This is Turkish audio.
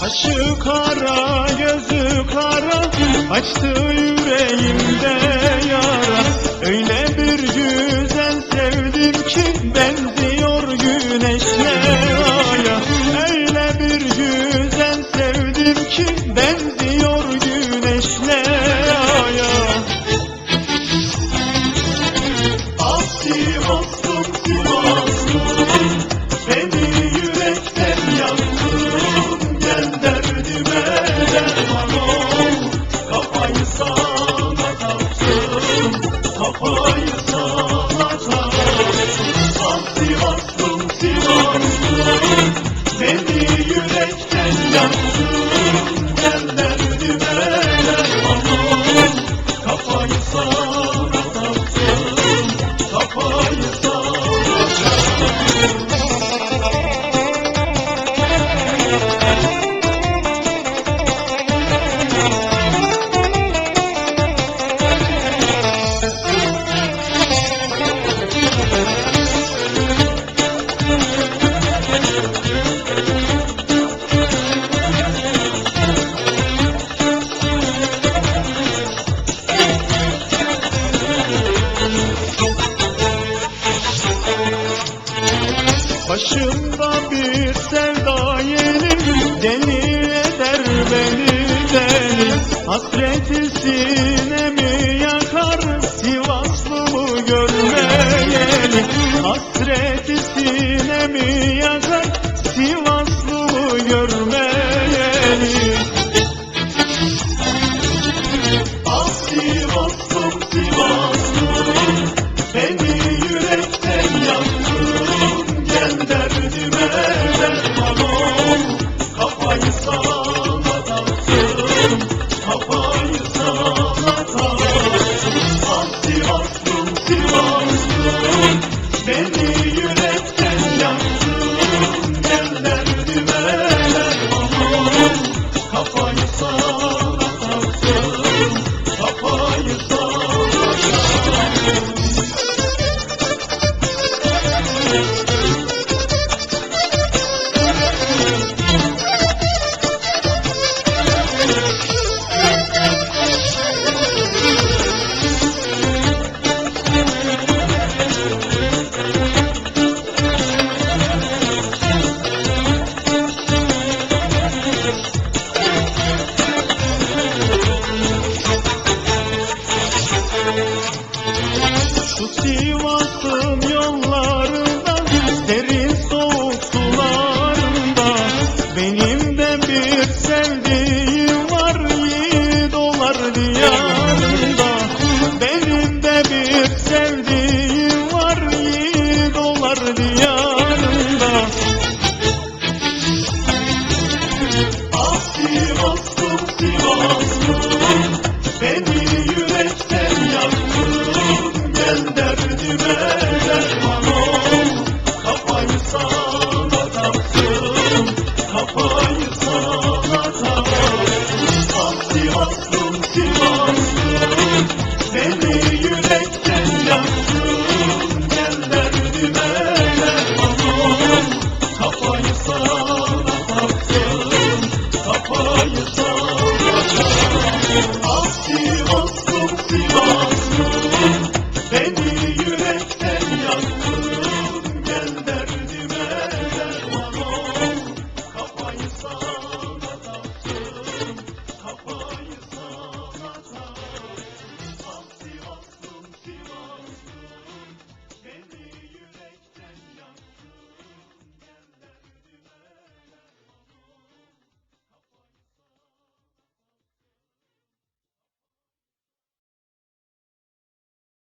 Kaşı kara, gözü kara, açtı beni deli Hasreti sinemi yakar? Sivaslı mı görmeyeli? Hasreti sinemi yakar? Jerry